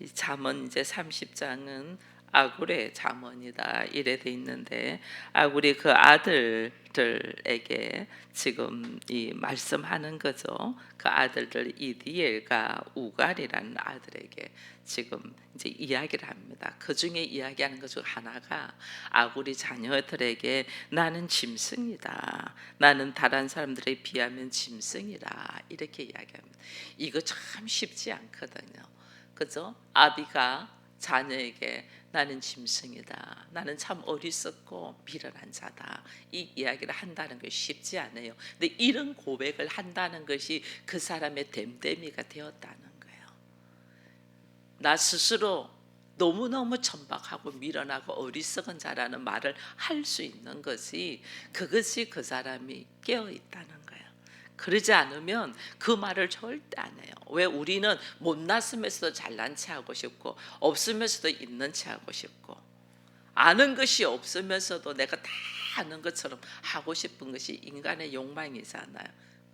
이 잠언 이제 30장은 아굴의 잠언이다 이래 돼 있는데 아굴이 그 아들들에게 지금 이 말씀하는 거죠. 그 아들들 이디엘과 우갈이라는 아들에게 지금 이제 이야기를 합니다. 그 중에 이야기하는 것 중 하나가 아굴이 자녀들에게 나는 짐승이다. 나는 다른 사람들에 비하면 짐승이다. 이렇게 이야기합니다. 이거 참 쉽지 않거든요. 그죠? 아비가 자녀에게 나는 짐승이다. 나는 참 어리석고 미련한 자다. 이 이야기를 한다는 것이 쉽지 않아요. 근데 이런 고백을 한다는 것이 그 사람의 됨됨이가 되었다는 거예요. 나 스스로 너무너무 천박하고 미련하고 어리석은 자라는 말을 할 수 있는 것이 그것이 그 사람이 깨어 있다는. 그러지 않으면 그 말을 절대 안 해요. 왜 우리는 못났으면서도 잘난 체 하고 싶고 없으면서도 있는 체 하고 싶고 아는 것이 없으면서도 내가 다 아는 것처럼 하고 싶은 것이 인간의 욕망이잖아요.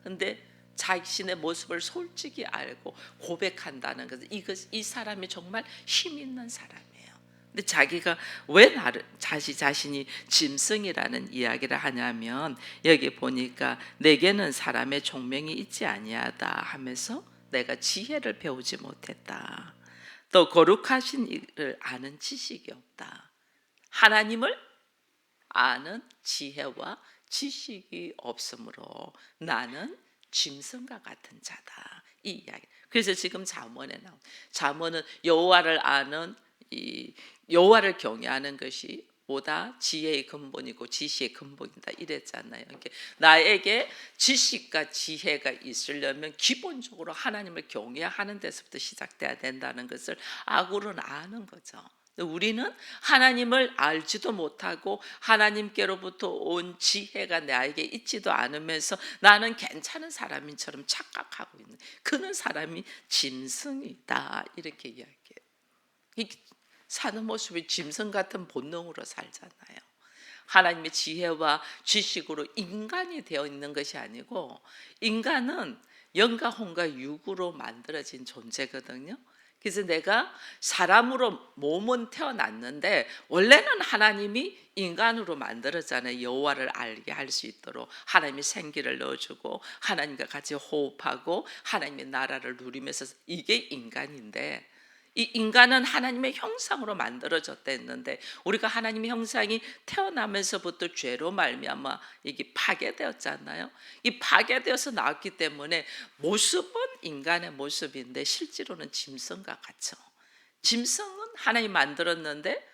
근데 자신의 모습을 솔직히 알고 고백한다는 것은 이것 이 사람이 정말 힘 있는 사람이에요. 근데 자기가 왜 나를 자시 자신이 짐승이라는 이야기를 하냐면 여기 보니까 내게는 사람의 종명이 있지 아니하다 하면서 내가 지혜를 배우지 못했다. 또 거룩하신 이를 아는 지식이 없다. 하나님을 아는 지혜와 지식이 없으므로 나는 짐승과 같은 자다. 이 이야기. 그래서 지금 잠언에 나온 잠언은 여호와를 아는 이 여호와를 경외하는 것이 보다 지혜의 근본이고 지시의 근본이다 이랬잖아요. 이게 나에게 지식과 지혜가 있으려면 기본적으로 하나님을 경외하는 데서부터 시작돼야 된다는 것을 아굴은 아는 거죠. 우리는 하나님을 알지도 못하고 하나님께로부터 온 지혜가 나에게 있지도 않으면서 나는 괜찮은 사람인처럼 착각하고 있는 그는 사람이 짐승이다 이렇게 이야기해요. 이 사는 모습이 짐승 같은 본능으로 살잖아요. 하나님의 지혜와 지식으로 인간이 되어 있는 것이 아니고 인간은 영과 혼과 육으로 만들어진 존재거든요. 그래서 내가 사람으로 몸은 태어났는데 원래는 하나님이 인간으로 만들었잖아요. 여호와를 알게 할 수 있도록 하나님이 생기를 넣어주고 하나님과 같이 호흡하고 하나님의 나라를 누리면서 이게 인간인데 이 인간은 하나님의 형상으로 만들어졌댔는데 우리가 하나님의 형상이 태어나면서부터 죄로 말미암아 이게 파괴되었잖아요. 이 파괴되어서 나왔기 때문에 모습은 인간의 모습인데 실제로는 짐승과 같죠. 짐승은 하나님 만들었는데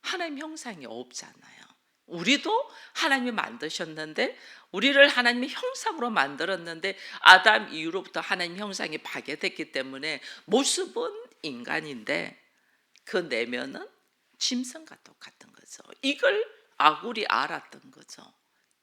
하나님 형상이 없잖아요. 우리도 하나님이 만드셨는데 우리를 하나님의 형상으로 만들었는데 아담 이후로부터 하나님 형상이 파괴됐기 때문에 모습은 인간인데 그 내면은 짐승과 똑같은 거죠. 이걸 아굴이 알았던 거죠.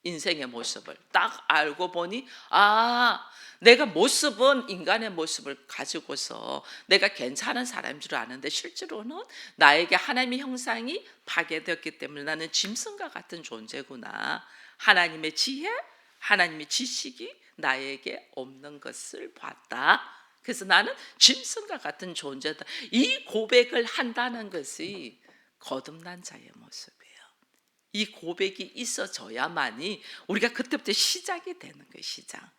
인생의 모습을 딱 알고 보니 아 내가 모습은 인간의 모습을 가지고서 내가 괜찮은 사람인 줄 아는데 실제로는 나에게 하나님의 형상이 파괴되었기 때문에 나는 짐승과 같은 존재구나 하나님의 지혜 하나님의 지식이 나에게 없는 것을 봤다 그래서 나는 짐승과 같은 존재다. 이 고백을 한다는 것이 거듭난 자의 모습이에요. 이 고백이 있어져야만이 우리가 그때부터 시작이 되는 거예요, 시작.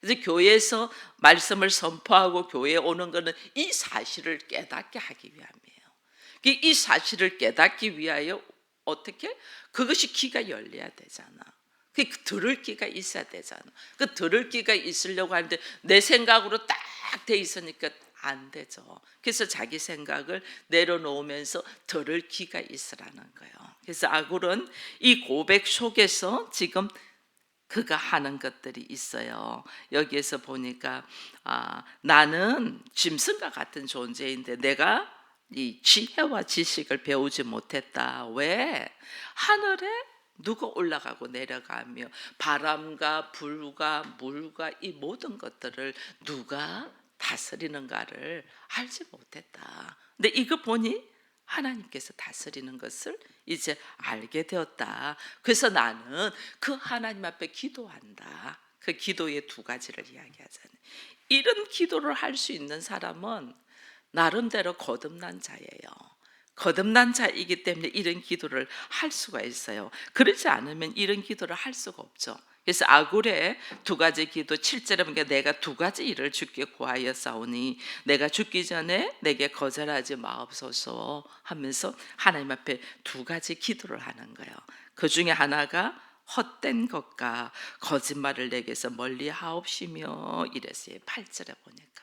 그래서 교회에서 말씀을 선포하고 교회에 오는 것은 이 사실을 깨닫게 하기 위함이에요. 이 사실을 깨닫기 위하여 어떻게? 그것이 귀가 열려야 되잖아. 그 들을 귀가 있어야 되잖아. 그 들을 귀가 있으려고 하는데 내 생각으로 딱 돼 있으니까 안 되죠. 그래서 자기 생각을 내려놓으면서 들을 귀가 있으라는 거예요. 그래서 아굴은 이 고백 속에서 지금 그가 하는 것들이 있어요. 여기에서 보니까 아, 나는 짐승과 같은 존재인데 내가 이 지혜와 지식을 배우지 못했다. 왜? 하늘에 누가 올라가고 내려가며 바람과 불과 물과 이 모든 것들을 누가 다스리는가를 알지 못했다. 근데 이거 보니 하나님께서 다스리는 것을 이제 알게 되었다. 그래서 나는 그 하나님 앞에 기도한다. 그 기도의 두 가지를 이야기하잖아요. 이런 기도를 할 수 있는 사람은 나름대로 거듭난 자예요. 거듭난 자이기 때문에 이런 기도를 할 수가 있어요. 그렇지 않으면 이런 기도를 할 수가 없죠. 그래서 아굴의 두 가지 기도 7절에 보니까 내가 두 가지 일을 주께 구하여 싸우니 내가 죽기 전에 내게 거절하지 마옵소서 하면서 하나님 앞에 두 가지 기도를 하는 거예요. 그 중에 하나가 헛된 것과 거짓말을 내게서 멀리 하옵시며 이랬어요. 8절에 보니까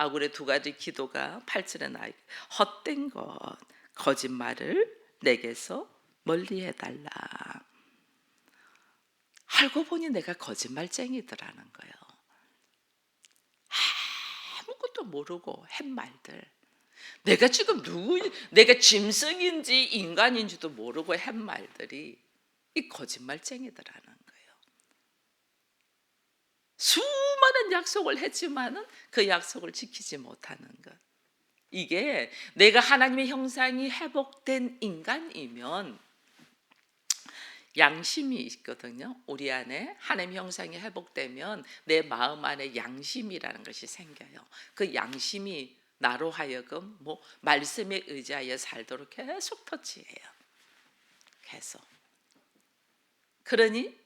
아굴의 두 가지 기도가 8절에 나와 있고 헛된 것, 거짓말을 내게서 멀리 해 달라. 알고 보니 내가 거짓말쟁이더라는 거예요. 아무것도 모르고 한 말들. 내가 지금 누구, 내가 짐승인지 인간인지도 모르고 한 말들이 이 거짓말쟁이더라는. 수많은 약속을 했지만은 그 약속을 지키지 못하는 것. 이게 내가 하나님의 형상이 회복된 인간이면 양심이 있거든요. 우리 안에 하나님 형상이 회복되면 내 마음 안에 양심이라는 것이 생겨요. 그 양심이 나로 하여금 뭐 말씀에 의지하여 살도록 계속 터치해요. 계속. 그러니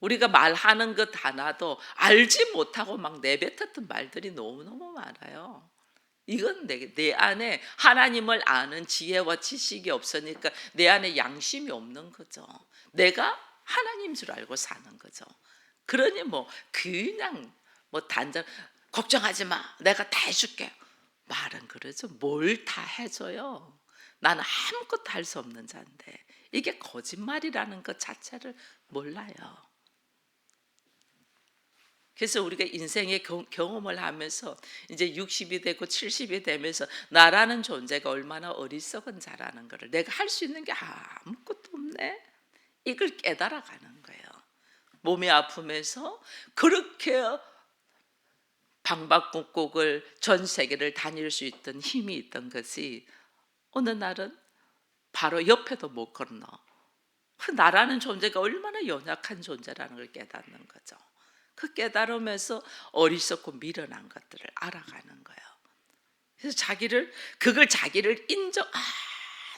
우리가 말하는 것 하나도 알지 못하고 막 내뱉었던 말들이 너무너무 많아요. 이건 내, 내 안에 하나님을 아는 지혜와 지식이 없으니까 내 안에 양심이 없는 거죠. 내가 하나님 줄 알고 사는 거죠. 그러니 뭐 그냥 뭐 단전 걱정하지 마. 내가 다 해줄게. 말은 그러죠. 뭘 다 해줘요. 나는 아무것도 할 수 없는 자인데 이게 거짓말이라는 것 자체를 몰라요. 그래서 우리가 인생의 경- 경험을 하면서 이제 60이 되고 70이 되면서 나라는 존재가 얼마나 어리석은 자라는 것을 내가 할 수 있는 게 아무것도 없네. 이걸 깨달아 가는 거예요. 몸이 아프면서 그렇게 방박곡곡을 전 세계를 다닐 수 있던 힘이 있던 것이 어느 날은 바로 옆에도 못 건너. 그 나라는 존재가 얼마나 연약한 존재라는 걸 깨닫는 거죠. 그 깨달으면서 어리석고 미련한 것들을 알아가는 거예요. 그래서 자기를 그걸 자기를 인정. 아,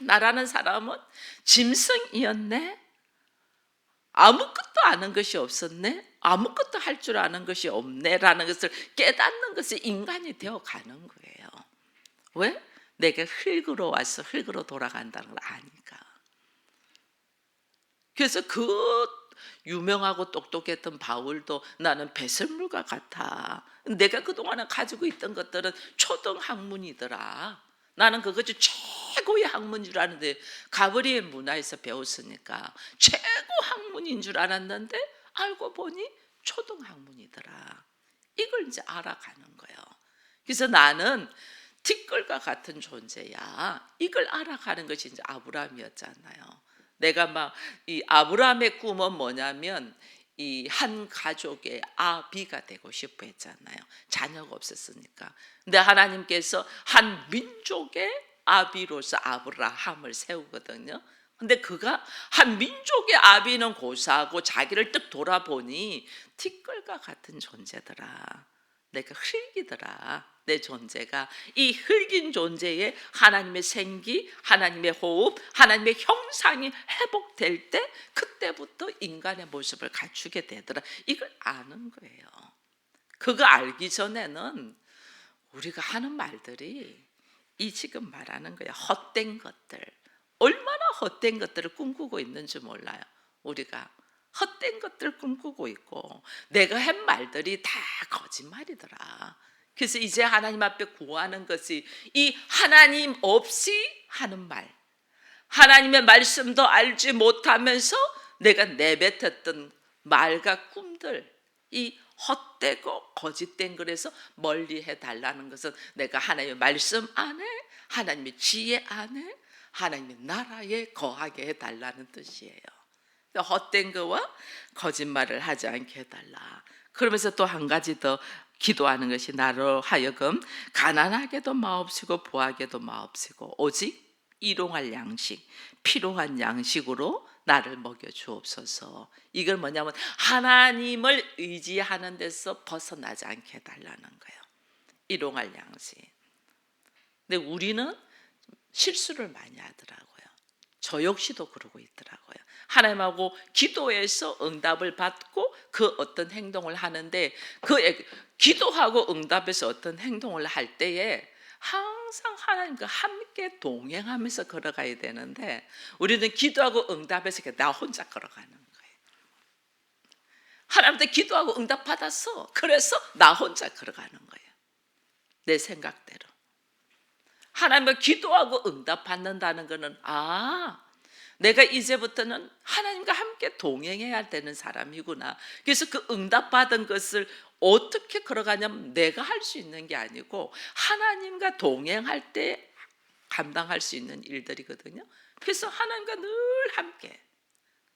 나라는 사람은 짐승이었네. 아무것도 아는 것이 없었네. 아무것도 할 줄 아는 것이 없네라는 것을 깨닫는 것이 인간이 되어 가는 거예요. 왜? 내가 흙으로 와서 흙으로 돌아간다는 걸 아니까. 그래서 그 유명하고 똑똑했던 바울도 나는 배설물과 같아. 내가 그동안에 가지고 있던 것들은 초등 학문이더라. 나는 그것이 최고의 학문인 줄 아는데 가브리엘 문화에서 배웠으니까 최고 학문인 줄 알았는데 알고 보니 초등 학문이더라. 이걸 이제 알아가는 거예요. 그래서 나는 티끌과 같은 존재야. 이걸 알아가는 것이 이제 아브라함이었잖아요. 내가 막 이 아브라함의 꿈은 뭐냐면 이 한 가족의 아비가 되고 싶어 했잖아요. 자녀가 없었으니까. 근데 하나님께서 한 민족의 아비로서 아브라함을 세우거든요. 근데 그가 한 민족의 아비는 고사하고 자기를 뜩 돌아보니 티끌과 같은 존재더라. 내가 흙이더라. 내 존재가 이 흙인 존재에 하나님의 생기, 하나님의 호흡, 하나님의 형상이 회복될 때 그때부터 인간의 모습을 갖추게 되더라. 이걸 아는 거예요. 그거 알기 전에는 우리가 하는 말들이 이 지금 말하는 거야. 헛된 것들. 얼마나 헛된 것들을 꿈꾸고 있는지 몰라요. 우리가 헛된 것들을 꿈꾸고 있고 내가 한 말들이 다 거짓말이더라. 그래서 이제 하나님 앞에 구하는 것이 이 하나님 없이 하는 말. 하나님의 말씀도 알지 못하면서 내가 내뱉었던 말과 꿈들 이 헛되고 거짓된 것에서 멀리 해달라는 것은 내가 하나님의 말씀 안에 하나님의 지혜 안에 하나님의 나라에 거하게 해달라는 뜻이에요. 헛된 거와 거짓말을 하지 않게 해달라. 그러면서 또 한 가지 더 기도하는 것이 나로 하여금 가난하게도 마옵시고 부하게도 마옵시고 오직 일용할 양식, 필요한 양식으로 나를 먹여 주옵소서. 이걸 뭐냐면 하나님을 의지하는 데서 벗어나지 않게 해달라는 거예요. 일용할 양식. 근데 우리는 실수를 많이 하더라고요. 저 역시도 그러고 있더라고요. 하나님하고 기도해서 응답을 받고 그 어떤 행동을 하는데 그 애- 기도하고 응답해서 어떤 행동을 할 때에 항상 하나님과 함께 동행하면서 걸어가야 되는데 우리는 기도하고 응답해서 나 혼자 걸어가는 거예요. 하나님한테 기도하고 응답 받았어. 그래서 나 혼자 걸어가는 거예요. 내 생각대로. 하나님과 기도하고 응답 받는다는 것은 아 내가 이제부터는 하나님과 함께 동행해야 되는 사람이구나. 그래서 그 응답 받은 것을 어떻게 걸어가냐면 내가 할 수 있는 게 아니고 하나님과 동행할 때 감당할 수 있는 일들이거든요. 그래서 하나님과 늘 함께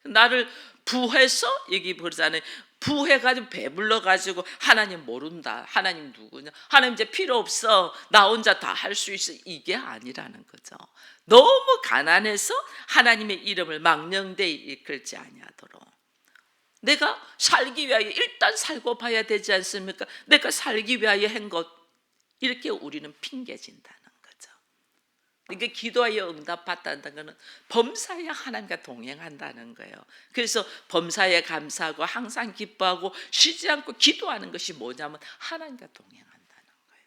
나를 부해서 여기 보잖아요. 부해가지고 배불러 가지고 하나님 모른다. 하나님 누구냐? 하나님 이제 필요 없어. 나 혼자 다 할 수 있어. 이게 아니라는 거죠. 너무 가난해서 하나님의 이름을 망령되이 이끌지 아니하도록. 내가 살기 위하여 일단 살고 봐야 되지 않습니까? 내가 살기 위하여 한 것 이렇게 우리는 핑계진다 이게 기도하여 응답받다는 것은 범사에 하나님과 동행한다는 거예요. 그래서 범사에 감사하고 항상 기뻐하고 쉬지 않고 기도하는 것이 뭐냐면 하나님과 동행한다는 거예요.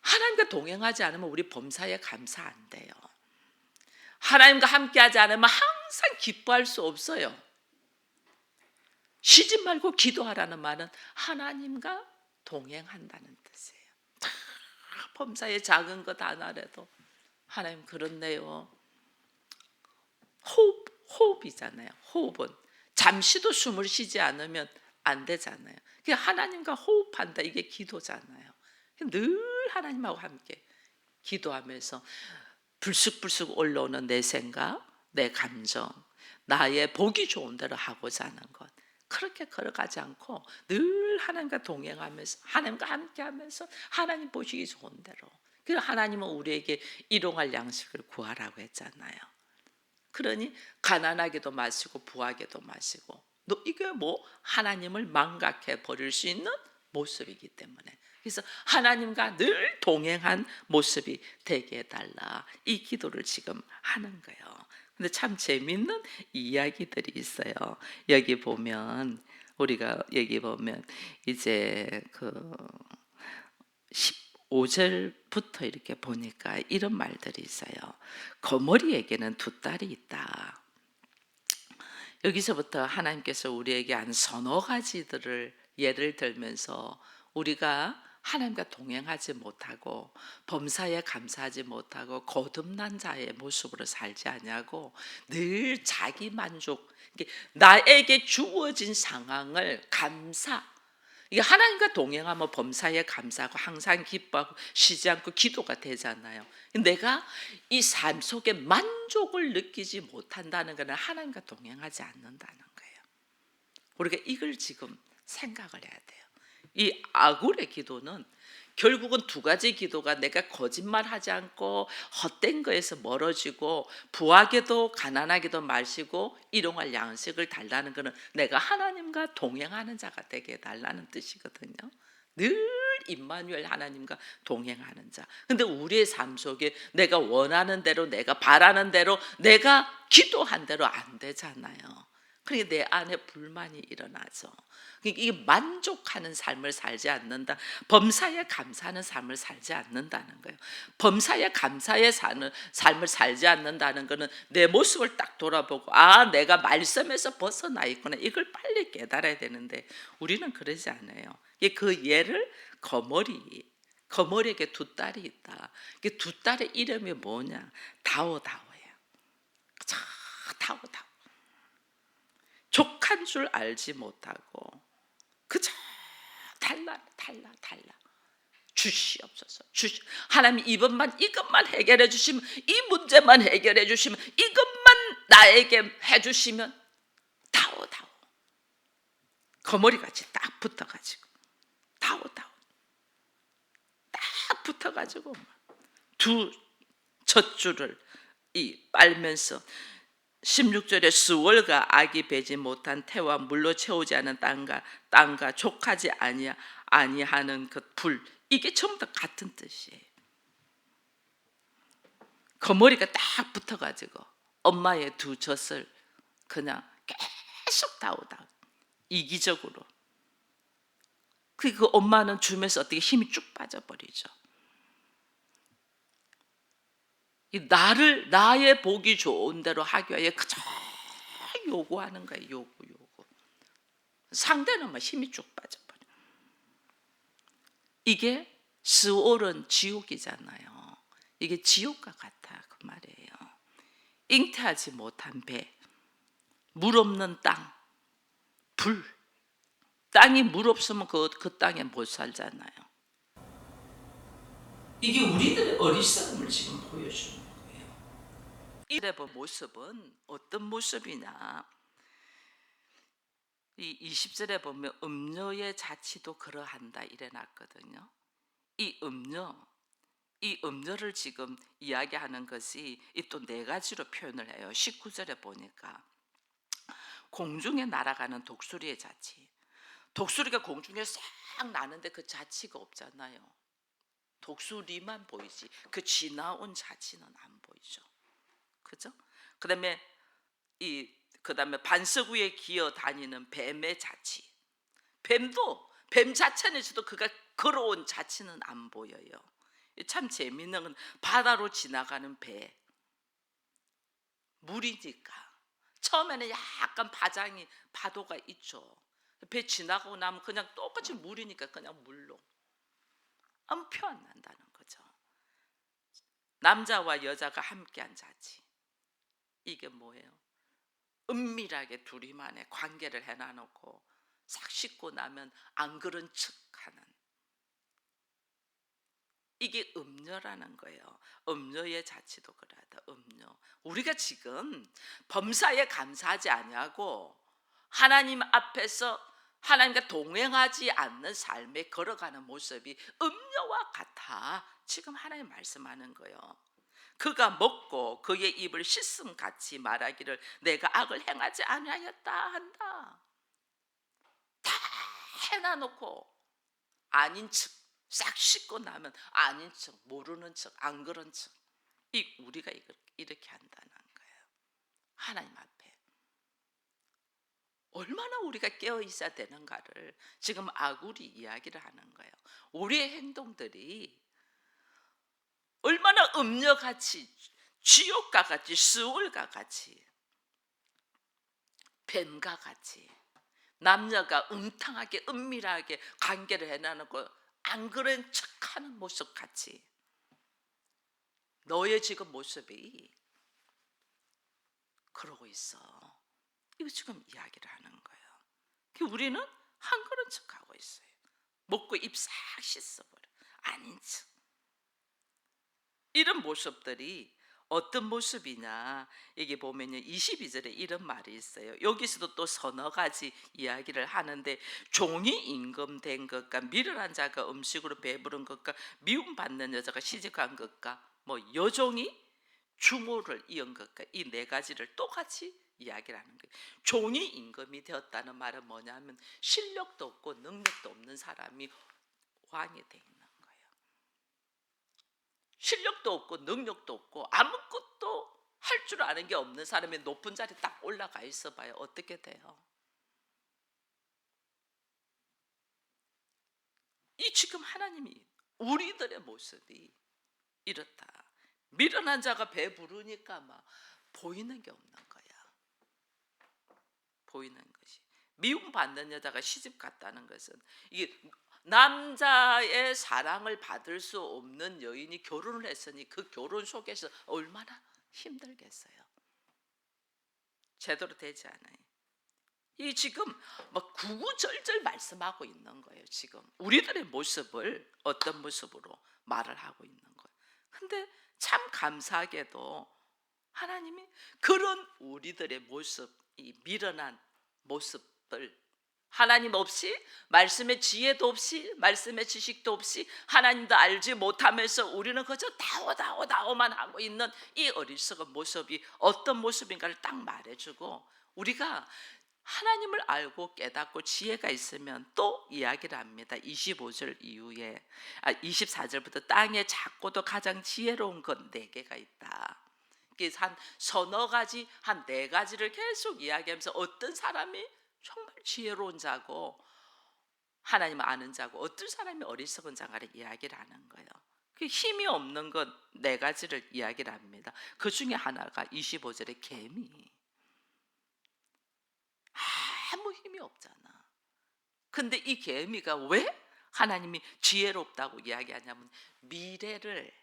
하나님과 동행하지 않으면 우리 범사에 감사 안 돼요. 하나님과 함께하지 않으면 항상 기뻐할 수 없어요. 쉬지 말고 기도하라는 말은 하나님과 동행한다는 범사의 작은 것 하나라도 하나님 그렇네요. 호흡, 호흡이잖아요. 호흡은 잠시도 숨을 쉬지 않으면 안 되잖아요. 그 하나님과 호흡한다 이게 기도잖아요. 늘 하나님하고 함께 기도하면서 불쑥불쑥 올라오는 내 생각, 내 감정, 나의 보기 좋은 대로 하고자 하는 것. 그렇게 걸어가지 않고 늘 하나님과 동행하면서 하나님과 함께하면서 하나님 보시기 좋은 대로. 그 하나님은 우리에게 일용할 양식을 구하라고 했잖아요. 그러니 가난하게도 마시고 부하게도 마시고 너 이게 뭐 하나님을 망각해 버릴 수 있는 모습이기 때문에 그래서 하나님과 늘 동행한 모습이 되게 해달라 이 기도를 지금 하는 거예요. 근데 참 재밌는 이야기들이 있어요. 여기 보면 우리가 여기 보면 이제 그 15절부터 이렇게 보니까 이런 말들이 있어요. 거머리에게는 두 딸이 있다. 여기서부터 하나님께서 우리에게 한 서너 가지들을 예를 들면서 우리가 하나님과 동행하지 못하고 범사에 감사하지 못하고 거듭난 자의 모습으로 살지 않냐고 늘 자기 만족 나에게 주어진 상황을 감사 이게 하나님과 동행하면 범사에 감사하고 항상 기뻐하고 쉬지 않고 기도가 되잖아요. 내가 이 삶 속에 만족을 느끼지 못한다는 것은 하나님과 동행하지 않는다는 거예요. 우리가 이걸 지금 생각을 해야 돼요. 이 아굴의 기도는 결국은 두 가지 기도가 내가 거짓말하지 않고 헛된 거에서 멀어지고 부하게도 가난하게도 마시고 일용할 양식을 달라는 것은 내가 하나님과 동행하는 자가 되게 해달라는 뜻이거든요. 늘 임마누엘 하나님과 동행하는 자. 근데 우리의 삶 속에 내가 원하는 대로 내가 바라는 대로 내가 기도한 대로 안 되잖아요. 그러니까 내 안에 불만이 일어나죠. 그러니까 이게 만족하는 삶을 살지 않는다. 범사에 감사하는 삶을 살지 않는다는 거예요. 범사에 감사에 사는 삶을 살지 않는다는 거는 내 모습을 딱 돌아보고 아 내가 말씀에서 벗어나 있구나 이걸 빨리 깨달아야 되는데 우리는 그러지 않아요. 그 예를 거머리 거머리에게 두 딸이 있다. 두 딸의 이름이 뭐냐? 다오다오예요. 자, 다오다오. 족한 줄 알지 못하고 그저 달라 달라 달라. 주시옵소서. 주시 하나님 이번만 이것만 해결해 주시면 이 문제만 해결해 주시면 이것만 나에게 해 주시면 다오 다오. 거머리 같이 딱 붙어 가지고 다오 다오. 딱 붙어 가지고 두 젖줄을 이 빨면서 16절에 수월과 악이 배지 못한 태와 물로 채우지 않은 땅과 땅과 족하지 아니하 아니하는 그 불 이게 전부 다 같은 뜻이에요. 그 머리가 딱 붙어가지고 엄마의 두 젖을 그냥 계속 다오다 이기적으로 그, 그 엄마는 주면서 어떻게 힘이 쭉 빠져버리죠. 이 나를 나의 보기 좋은 대로 하기 위해 그저 요구하는 거예요. 요구 요구. 상대는 막 힘이 쭉 빠져버려. 이게 스올은 지옥이잖아요. 이게 지옥과 같아 그 말이에요. 잉태하지 못한 배, 물 없는 땅, 불. 땅이 물 없으면 그, 그 땅에 못 살잖아요. 이게 우리들의 어리석음을 지금 보여주는 거예요. 이래 본 모습은 어떤 모습이냐? 이 20절에 보면 음료의 자치도 그러한다 이래 놨거든요. 이 음료, 이 음료를 지금 이야기하는 것이 이또 네 가지로 표현을 해요. 19절에 보니까 공중에 날아가는 독수리의 자치. 독수리가 공중에 싹 나는데 그 자치가 없잖아요. 독수리만 보이지 그 지나온 자치는 안 보이죠. 그죠? 그다음에 이 그다음에 반석 위에 기어 다니는 뱀의 자치. 뱀도 뱀 자체는서도 그가 걸어온 자치는 안 보여요. 참 재미있는 건 바다로 지나가는 배. 물이니까 처음에는 약간 바장이 파도가 있죠. 배 지나가고 나면 그냥 똑같이 물이니까 그냥 물로 아무 표 안 난다는 거죠. 남자와 여자가 함께한 자치. 이게 뭐예요? 은밀하게 둘이만의 관계를 해놔놓고 싹 씻고 나면 안 그런 척하는 이게 음료라는 거예요. 음료의 자치도 그러하다. 음료. 우리가 지금 범사에 감사하지 아니하고 하나님 앞에서 하나님과 동행하지 않는 삶에 걸어가는 모습이 음료와 같아. 지금 하나님 말씀하는 거예요. 그가 먹고 그의 입을 씻음 같이 말하기를 내가 악을 행하지 아니하였다 한다. 다 해놔놓고 아닌 척 싹 씻고 나면 아닌 척 모르는 척 안 그런 척 이 우리가 이렇게 한다는 거예요. 하나님 앞에 얼마나 우리가 깨어 있어야 되는가를 지금 아굴이 이야기를 하는 거예요. 우리의 행동들이 얼마나 음녀같이 지옥과 같이 스올과 같이 뱀과 같이 남녀가 음탕하게 은밀하게 관계를 해나놓고 안 그런 척하는 모습 같이 너의 지금 모습이 그러고 있어. 이거 지금 이야기를 하는 거예요. 그 우리는 한 그런 척 하고 있어요. 먹고 입 싹 씻어버려. 아닌 척. 이런 모습들이 어떤 모습이냐 여기 보면요 22절에 이런 말이 있어요 여기서도 또 서너 가지 이야기를 하는데 종이 임금된 것과 미련한 자가 음식으로 배부른 것과 미움받는 여자가 시집간 것과 뭐 여종이 주모를 이은 것과 이 네 가지를 똑같이 이야기를 하는 거예요 종이 임금이 되었다는 말은 뭐냐면 실력도 없고 능력도 없는 사람이 왕이 돼 있는 실력도 없고 능력도 없고 아무것도 할 줄 아는 게 없는 사람이 높은 자리 딱 올라가 있어 봐요. 어떻게 돼요? 이 지금 하나님이 우리들의 모습이 이렇다. 미련한 자가 배부르니까 막 보이는 게 없는. 보이는 것이. 미움 받는 여자가 시집 갔다는 것은 이게 남자의 사랑을 받을 수 없는 여인이 결혼을 했으니 그 결혼 속에서 얼마나 힘들겠어요. 제대로 되지 않아요. 이 지금 막 구구절절 말씀하고 있는 거예요. 지금 우리들의 모습을 어떤 모습으로 말을 하고 있는 거예요. 근데 참 감사하게도 하나님이 그런 우리들의 모습, 이 미련한 모습을 하나님 없이 말씀의 지혜도 없이 말씀의 지식도 없이 하나님도 알지 못하면서 우리는 그저 다오 다오 다오만 하고 있는 이 어리석은 모습이 어떤 모습인가를 딱 말해주고 우리가 하나님을 알고 깨닫고 지혜가 있으면 또 이야기를 합니다. 25절 이후에 아 24절부터 땅에 작고도 가장 지혜로운 건 네 개가 있다. 그래서 한 서너 가지 한 네 가지를 계속 이야기하면서 어떤 사람이 정말 지혜로운 자고 하나님 아는 자고 어떤 사람이 어리석은 자가를 이야기를 하는 거예요. 그 힘이 없는 것 네 가지를 이야기를 합니다. 그 중에 하나가 25절의 개미. 아무 힘이 없잖아. 근데 이 개미가 왜 하나님이 지혜롭다고 이야기하냐면 미래를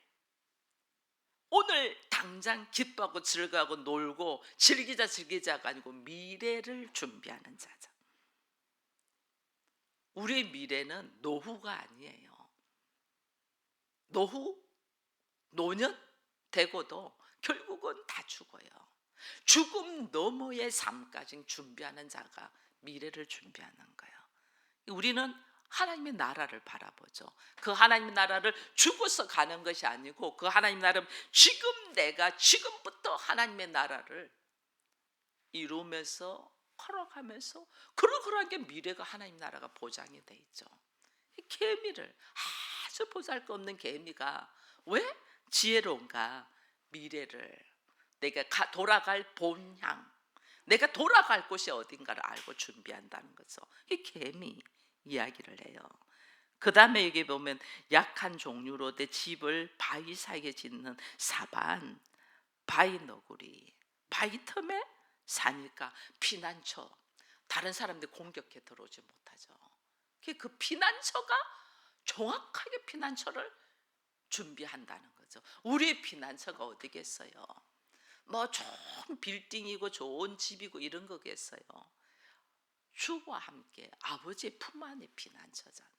오늘 당장 기뻐하고 즐거워하고 놀고 즐기자 즐기자가 아니고 미래를 준비하는 자죠. 우리의 미래는 노후가 아니에요. 노후, 노년 되고도 결국은 다 죽어요. 죽음 너머의 삶까지 준비하는 자가 미래를 준비하는 거예요. 우리는 하나님의 나라를 바라보죠. 그 하나님의 나라를 죽어서 가는 것이 아니고 그 하나님 나라는 지금 내가 지금부터 하나님의 나라를 이루면서 걸어가면서 그러그러하게 미래가 하나님 나라가 보장이 돼 있죠. 이 개미를 아주 보잘것없는 개미가 왜 지혜로운가? 미래를 내가 가- 돌아갈 본향, 내가 돌아갈 곳이 어딘가를 알고 준비한다는 거죠. 이 개미 이야기를 해요. 그 다음에 여기 보면 약한 종류로 내 집을 바위 사이에 짓는 사반, 바위 너구리, 바위 틈에 사니까 피난처, 다른 사람들 공격해 들어오지 못하죠. 그- 그 피난처가 정확하게 피난처를 준비한다는 거죠. 우리의 피난처가 어디겠어요? 뭐 좋은 빌딩이고 좋은 집이고 이런 거겠어요. 주와 함께 아버지의 품 안에 피난처잖아요.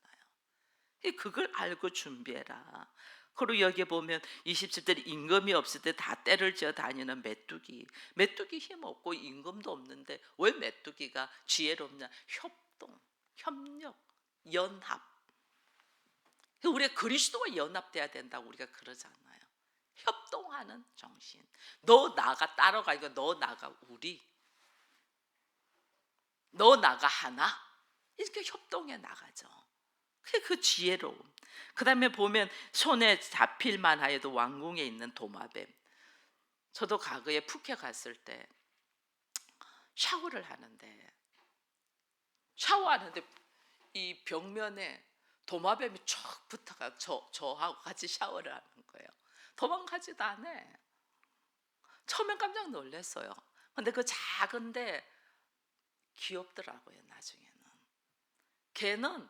이 그걸 알고 준비해라. 그리고 여기 보면 27절 임금이 없을 때 다 때를 지어 다니는 메뚜기. 메뚜기 힘 없고 임금도 없는데 왜 메뚜기가 지혜롭냐? 협동, 협력, 연합. 우리가 그리스도와 연합돼야 된다고 우리가 그러잖아요. 협동하는 정신. 너 나가 따라가 이거 너 나가 우리. 너 나가 하나. 이렇게 협동해 나가죠. 그게 그 지혜로움. 그 다음에 보면 손에 잡힐만 하여도 왕궁에 있는 도마뱀. 저도 과거에 푸켓 갔을 때 샤워를 하는데 샤워하는데 이 벽면에 도마뱀이 쭉 붙어가 저 저하고 같이 샤워를 하는 거예요. 도망가지도 않아. 처음엔 깜짝 놀랐어요. 근데 그 작은데 귀엽더라고요. 나중에는 걔는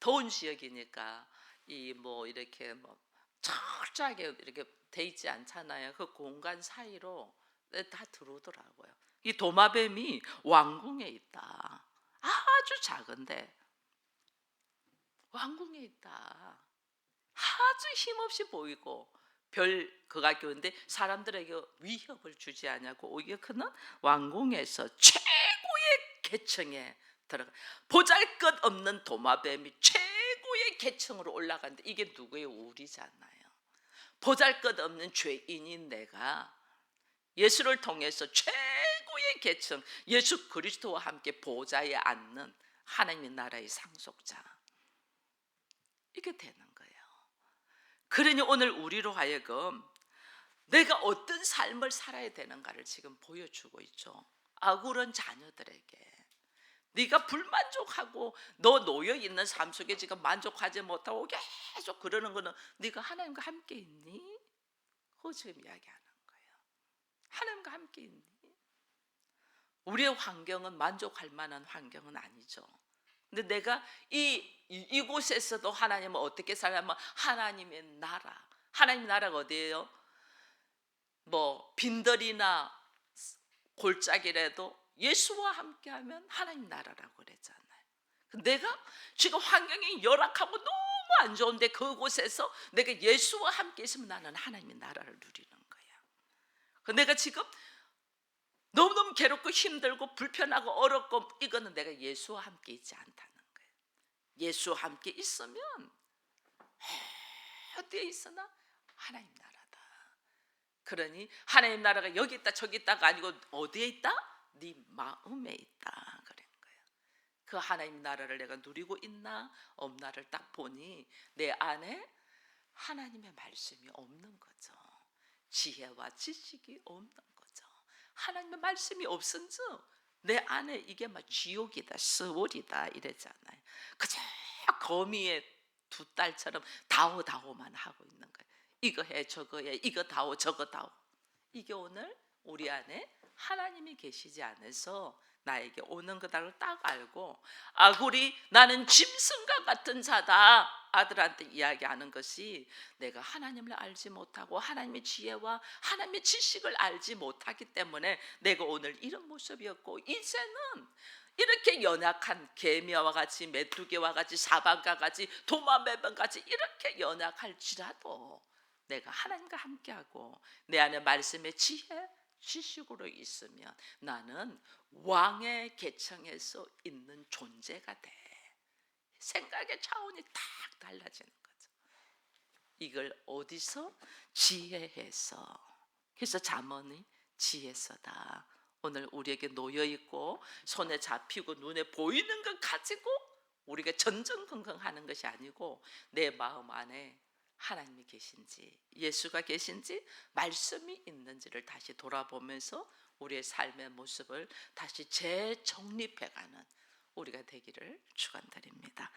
더운 지역이니까 이 뭐 이렇게 뭐 철저하게 이렇게 돼 있지 않잖아요. 그 공간 사이로 다 들어오더라고요. 이 도마뱀이 왕궁에 있다. 아주 작은데 왕궁에 있다. 아주 힘없이 보이고 별 그가 교인데 사람들에게 위협을 주지 않냐고 오히려 그는 왕궁에서 최고의 계층에 들어가 보잘것 없는 도마뱀이 최고의 계층으로 올라가는데 이게 누구의 우리잖아요. 보잘것 없는 죄인인 내가 예수를 통해서 최고의 계층 예수 그리스도와 함께 보좌에 앉는 하나님의 나라의 상속자 이게 되는 거예요. 그러니 오늘 우리로 하여금 내가 어떤 삶을 살아야 되는가를 지금 보여주고 있죠. 아구런 자녀들에게 네가 불만족하고 너 놓여 있는 삶 속에 지금 만족하지 못하고 계속 그러는 거는 네가 하나님과 함께 있니? 그거 지금 이야기하는 거예요. 하나님과 함께 있니? 우리의 환경은 만족할 만한 환경은 아니죠. 근데 내가 이, 이 이곳에서도 하나님은 어떻게 살냐면 하나님의 나라. 하나님의 나라가 어디예요? 뭐 빈들이나 골짜기라도 예수와 함께하면 하나님 나라라고 그랬잖아요. 내가 지금 환경이 열악하고 너무 안 좋은데 그곳에서 내가 예수와 함께 있으면 나는 하나님의 나라를 누리는 거야. 그 내가 지금 너무너무 괴롭고 힘들고 불편하고 어렵고 이거는 내가 예수와 함께 있지 않다는 거예요. 예수와 함께 있으면 어디에 있으나 하나님 나라다. 그러니 하나님 나라가 여기 있다 저기 있다가 아니고 어디에 있다? 네 마음에 있다 거예요. 그 하나님 나라를 내가 누리고 있나 없나를 딱 보니 내 안에 하나님의 말씀이 없는 거죠. 지혜와 지식이 없는 거죠. 하나님의 말씀이 없은즉 내 안에 이게 막 지옥이다, 스월이다 이랬잖아요. 그저 거미의 두 딸처럼 다오다오만 하고 있는 거예요. 이거 해, 저거 해, 이거 다오, 저거 다오. 이게 오늘 우리 안에 하나님이 계시지 않아서 나에게 오는 거다를 딱 알고 아구리 나는 짐승과 같은 자다 아들한테 이야기하는 것이 내가 하나님을 알지 못하고 하나님의 지혜와 하나님의 지식을 알지 못하기 때문에 내가 오늘 이런 모습이었고 이제는 이렇게 연약한 개미와 같이 메뚜기와 같이 사방과 같이 도마뱀과 같이 이렇게 연약할지라도 내가 하나님과 함께하고 내 안에 말씀의 지혜 지식으로 있으면 나는 왕의 계층에서 있는 존재가 돼. 생각의 차원이 딱 달라지는 거죠. 이걸 어디서 지혜해서 그래서 잠언이 지혜서다. 오늘 우리에게 놓여 있고 손에 잡히고 눈에 보이는 것 가지고 우리가 전전긍긍하는 것이 아니고 내 마음 안에 하나님이 계신지 예수가 계신지 말씀이 있는지를 다시 돌아보면서 우리의 삶의 모습을 다시 재정립해가는 우리가 되기를 축원드립니다.